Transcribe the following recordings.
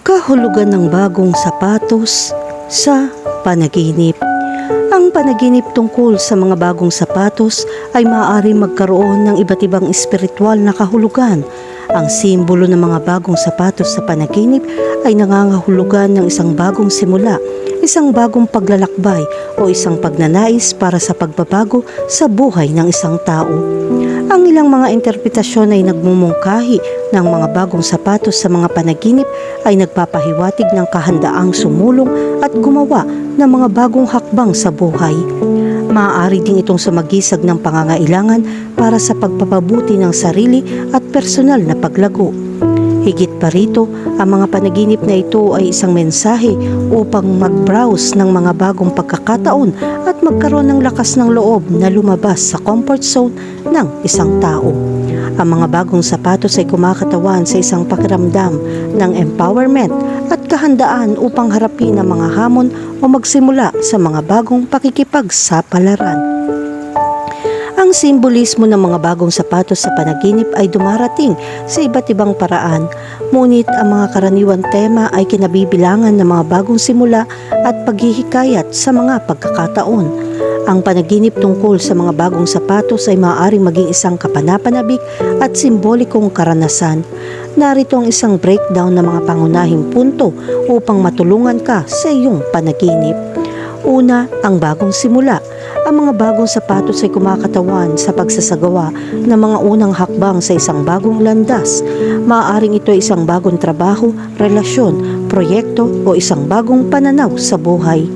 Kahulugan ng bagong sapatos sa panaginip. Ang panaginip tungkol sa mga bagong sapatos ay maaari magkaroon ng iba't ibang espiritual na kahulugan. Ang simbolo ng mga bagong sapatos sa panaginip ay nangangahulugan ng isang bagong simula, isang bagong paglalakbay o isang pagnanais para sa pagbabago sa buhay ng isang tao. Ang ilang mga interpretasyon ay nagmumungkahi ng mga bagong sapatos sa mga panaginip ay nagpapahiwatig ng kahandaang sumulong at gumawa ng mga bagong hakbang sa buhay. Maaari din itong sumagisag ng pangangailangan para sa pagpapabuti ng sarili at personal na paglago. Higit pa rito, ang mga panaginip na ito ay isang mensahe upang mag-browse ng mga bagong pagkakataon at magkaroon ng lakas ng loob na lumabas sa comfort zone ng isang tao. Ang mga bagong sapatos ay kumakatawan sa isang pakiramdam ng empowerment at kahandaan upang harapin ang mga hamon o magsimula sa mga bagong pakikipagsapalaran. Ang simbolismo ng mga bagong sapatos sa panaginip ay dumarating sa iba't ibang paraan, ngunit ang mga karaniwang tema ay kinabibilangan ng mga bagong simula at paghihikayat sa mga pagkakataon. Ang panaginip tungkol sa mga bagong sapatos ay maaaring maging isang kapanapanabik at simbolikong karanasan. Narito ang isang breakdown ng mga pangunahing punto upang matulungan ka sa iyong panaginip. Una, ang bagong simula. Ang mga bagong sapatos ay kumakatawan sa pagsasagawa ng mga unang hakbang sa isang bagong landas. Maaaring ito ay isang bagong trabaho, relasyon, proyekto o isang bagong pananaw sa buhay.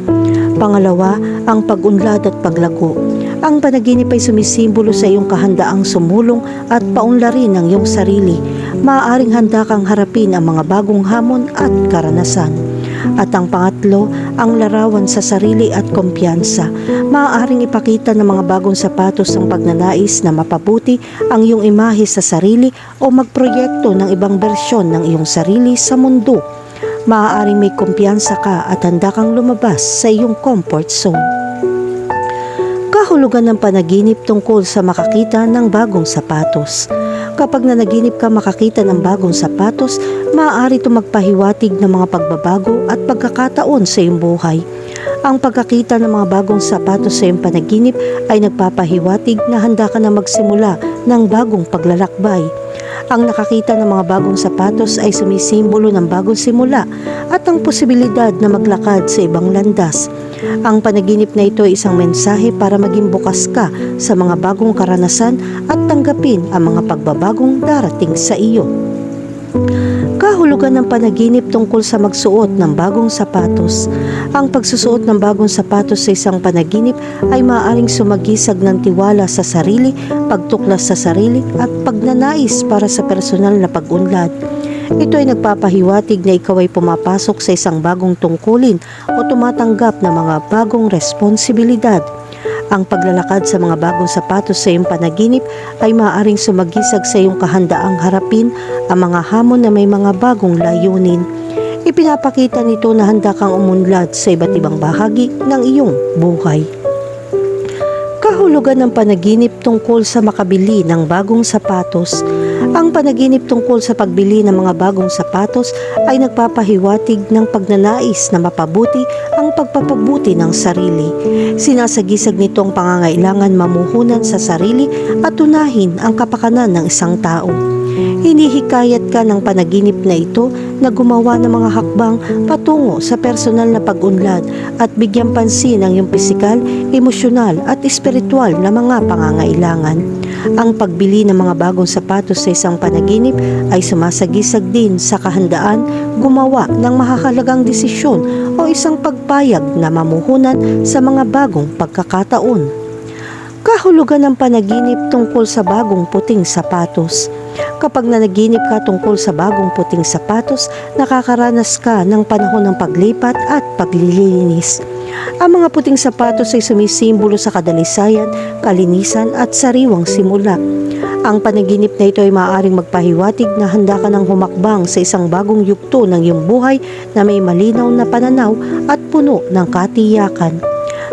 Pangalawa, ang pag-unlad at paglago. Ang panaginip ay sumisimbolo sa iyong kahandaang sumulong at paunlarin ang iyong sarili. Maaaring handa kang harapin ang mga bagong hamon at karanasan. At ang pangatlo, ang larawan sa sarili at kumpiyansa. Maaaring ipakita ng mga bagong sapatos ang pagnanais na mapabuti ang iyong imahe sa sarili o magproyekto ng ibang bersyon ng iyong sarili sa mundo. Maaaring may kumpiyansa ka at handa kang lumabas sa iyong comfort zone. Kahulugan ng panaginip tungkol sa makakita ng bagong sapatos. Kapag nanaginip ka makakita ng bagong sapatos, maaari ito magpahiwatig ng mga pagbabago pagkakataon sa iyong buhay. Ang pagkakita ng mga bagong sapatos sa iyong panaginip ay nagpapahiwatig na handa ka na magsimula ng bagong paglalakbay. Ang nakakita ng mga bagong sapatos ay sumisimbolo ng bagong simula at ang posibilidad na maglakad sa ibang landas. Ang panaginip na ito ay isang mensahe para maging bukas ka sa mga bagong karanasan at tanggapin ang mga pagbabagong darating sa iyo. Kahulugan ng panaginip tungkol sa magsuot ng bagong sapatos. Ang pagsusuot ng bagong sapatos sa isang panaginip ay maaaring sumagisag ng tiwala sa sarili, pagtuklas sa sarili at pagnanais para sa personal na pag-unlad. Ito ay nagpapahiwatig na ikaw ay pumapasok sa isang bagong tungkulin o tumatanggap ng mga bagong responsibilidad. Ang paglalakad sa mga bagong sapatos sa iyong panaginip ay maaaring sumagisag sa iyong kahandaang harapin ang mga hamon na may mga bagong layunin. Ipinapakita nito na handa kang umunlad sa iba't ibang bahagi ng iyong buhay. Kahulugan ng panaginip tungkol sa makabili ng bagong sapatos. Ang panaginip tungkol sa pagbili ng mga bagong sapatos ay nagpapahiwatig ng pagnanais na mapabuti ang pagpapabuti ng sarili. Sinasagisag nito ang pangangailangan mamuhunan sa sarili at tunahin ang kapakanan ng isang tao. Hinihikayat ka ng panaginip na ito na gumawa ng mga hakbang patungo sa personal na pag-unlad at bigyan pansin ang iyong pisikal, emosyonal at espiritual na mga pangangailangan. Ang pagbili ng mga bagong sapatos sa isang panaginip ay sumasagisag din sa kahandaan gumawa ng mahahalagang desisyon o isang pagpayag na mamuhunan sa mga bagong pagkakataon. Kahulugan ng panaginip tungkol sa bagong puting sapatos. Kapag nanaginip ka tungkol sa bagong puting sapatos, nakakaranas ka ng panahon ng paglipat at paglilinis. Ang mga puting sapatos ay sumisimbolo sa kadalisayan, kalinisan at sariwang simula. Ang panaginip na ito ay maaaring magpahiwatig na handa ka ng humakbang sa isang bagong yugto ng iyong buhay na may malinaw na pananaw at puno ng katiyakan.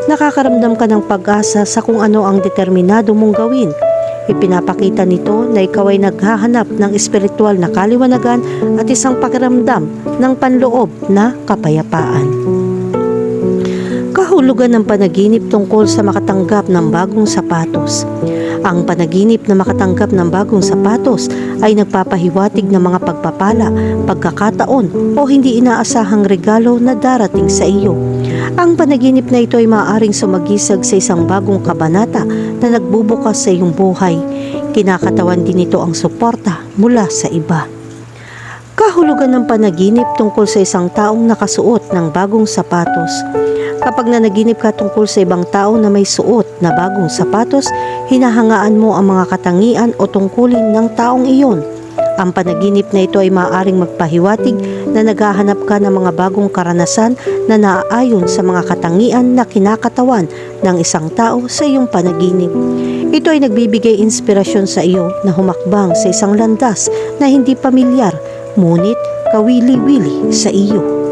Nakakaramdam ka ng pag-asa sa kung ano ang determinado mong gawin. Ipinapakita nito na ikaw ay naghahanap ng espiritual na kaliwanagan at isang pakiramdam ng panloob na kapayapaan. Kahulugan ng panaginip tungkol sa makatanggap ng bagong sapatos. Ang panaginip na makatanggap ng bagong sapatos ay nagpapahiwatig ng mga pagpapala, pagkakataon o hindi inaasahang regalo na darating sa iyo. Ang panaginip na ito ay maaaring sumagisag sa isang bagong kabanata na nagbubukas sa iyong buhay. Kinakatawan din ito ang suporta mula sa iba. Kahulugan ng panaginip tungkol sa isang taong nakasuot ng bagong sapatos. Kapag nanaginip ka tungkol sa ibang tao na may suot na bagong sapatos, hinahangaan mo ang mga katangian o tungkulin ng taong iyon. Ang panaginip na ito ay maaaring magpahiwatig na naghahanap ka ng mga bagong karanasan na naaayon sa mga katangian na kinakatawan ng isang tao sa iyong panaginip. Ito ay nagbibigay inspirasyon sa iyo na humakbang sa isang landas na hindi pamilyar, ngunit kawili-wili sa iyo.